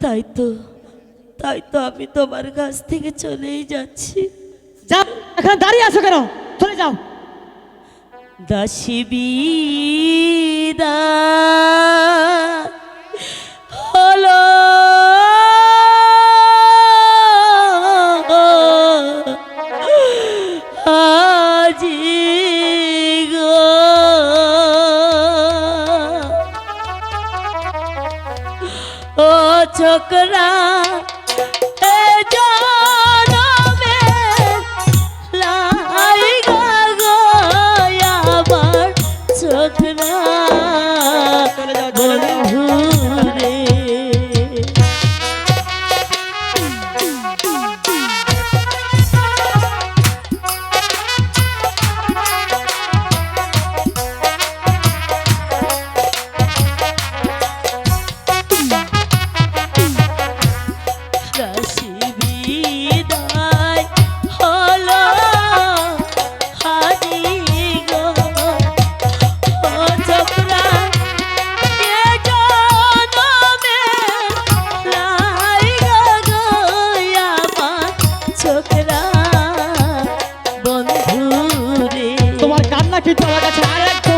তাই তো তাই তো আমি তোমার কাছ থেকে চলেই যাচ্ছি। যাও এখানে দাঁড়িয়ে আছো কেন? চলে যাও। দাসী বিদা ছোকরা তোমার কিন্তু আমার কাছে আর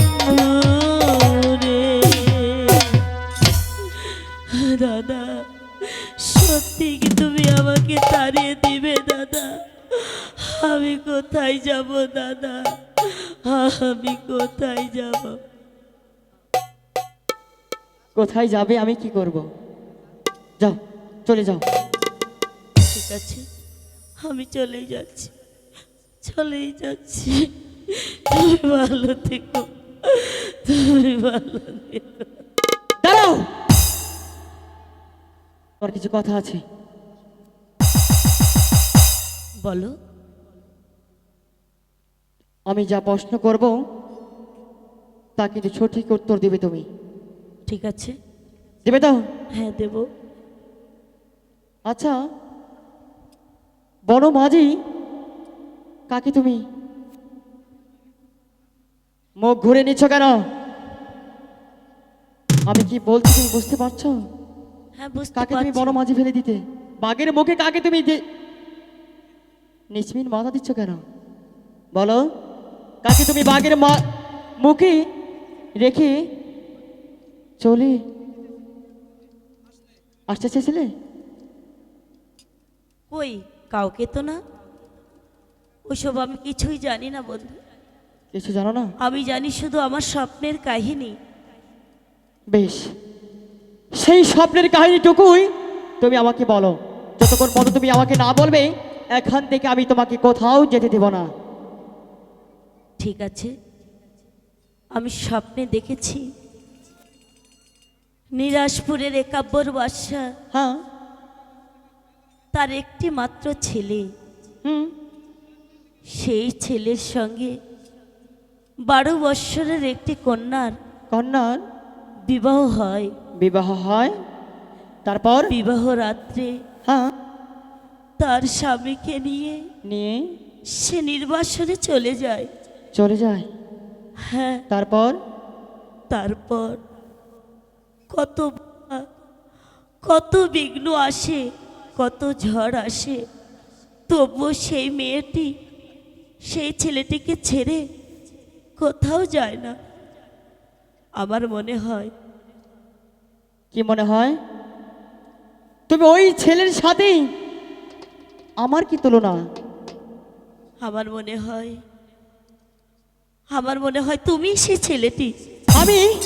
আমি কোথায় যাব দাদা? আমি কোথায় যাব? কোথায় যাবে আমি কি করব? যাও চলে যাও। ঠিক আছে আমি চলেই যাচ্ছি চলেই যাচ্ছি। তুমি ভালো থেকো তুমি ভালো থেকো। দাঁড়াও! তোমার কিছু কথা আছে। বলো। আমি যা প্রশ্ন করব তা কিন্তু সঠিক উত্তর দেবে তুমি। ঠিক আছে। দেবে তো? হ্যাঁ দেব। আচ্ছা বড় মাঝি কাকে তুমি? মুখ ঘুরে নিচ্ছ কেন? আমি কি বলছি তুমি বুঝতে পারছ? হ্যাঁ বুঝতে কাকে তুমি বড় মাঝি ফেলে দিতে? বাঘের মুখে কাকে তুমি নিসমিন মাথা দিচ্ছ কেন? বলো। কাকে তুমি বাঘের মা- মুখে রেখে চলে আসতে চেয়েছিলে? কই কাউকে তো না? ওসব আমি কিছুই জানি না বন্ধু। কিছু জানো না? আমি জানি শুধু আমার স্বপ্নের কাহিনী। বেশ। সেই স্বপ্নের কাহিনীটুকুই তুমি আমাকে বলো। যতক্ষণ পর্যন্ত তুমি আমাকে না বলবে এখান থেকে আমি তোমাকে কোথাও যেতে দেব না। ঠিক আছে? আমি স্বপ্নে দেখেছি নিরাজপুরের একাব্বর বাদশা হ্যাঁ। তার একটি মাত্র ছেলে। হুম। সেই ছেলের সঙ্গে বারো বৎসরের একটি কন্যার কন্যার বিবাহ হয়। বিবাহ হয়। তারপর? বিবাহ রাত্রে হ্যাঁ। তার স্বামীকে নিয়ে নিয়ে? সে নির্বাসনে চলে যায়। চলে যায়। হ্যাঁ। তারপর? তারপর কত কত বিঘ্ন আসে কত ঝড় আসে। তবুও সেই মেয়েটি সেই ছেলেটিকে ছেড়ে কোথাও যায় না। আমার মনে হয় কি মনে হয়? তুমি ওই ছেলের সাথেই আমার কি তুলনা? আমার মনে হয় আমার মনে হয় তুমি সে ছেলেটি। আমি?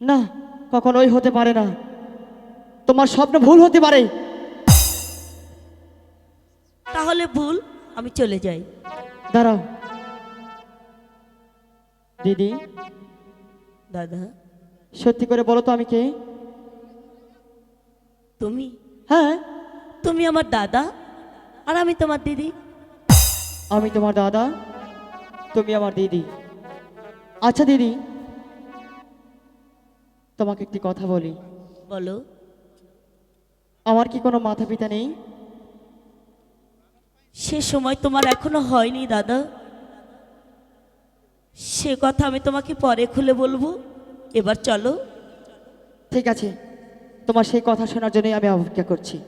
না কখনোই হতে পারে না। তোমার স্বপ্ন ভুল হতে পারে। তাহলে ভুল আমি চলে যাই। দাঁড়াও। দিদি? দাদা? সত্যি করে বলো তো আমি কে? তুমি? হ্যাঁ। তুমি আমার দাদা আর আমি তোমার দিদি। আমি তোমার দাদা তুমি আমার দিদি। আচ্ছা দিদি তোমাকে একটি কথা বলি। বলো। আমার কি কোনো মাথা পিতা নেই? সে সময় তোমার এখনও হয়নি দাদা। সে কথা আমি তোমাকে পরে খুলে বলব। এবার চলো। ঠিক আছে। তোমার সেই কথা শোনার জন্যই আমি অপেক্ষা করছি।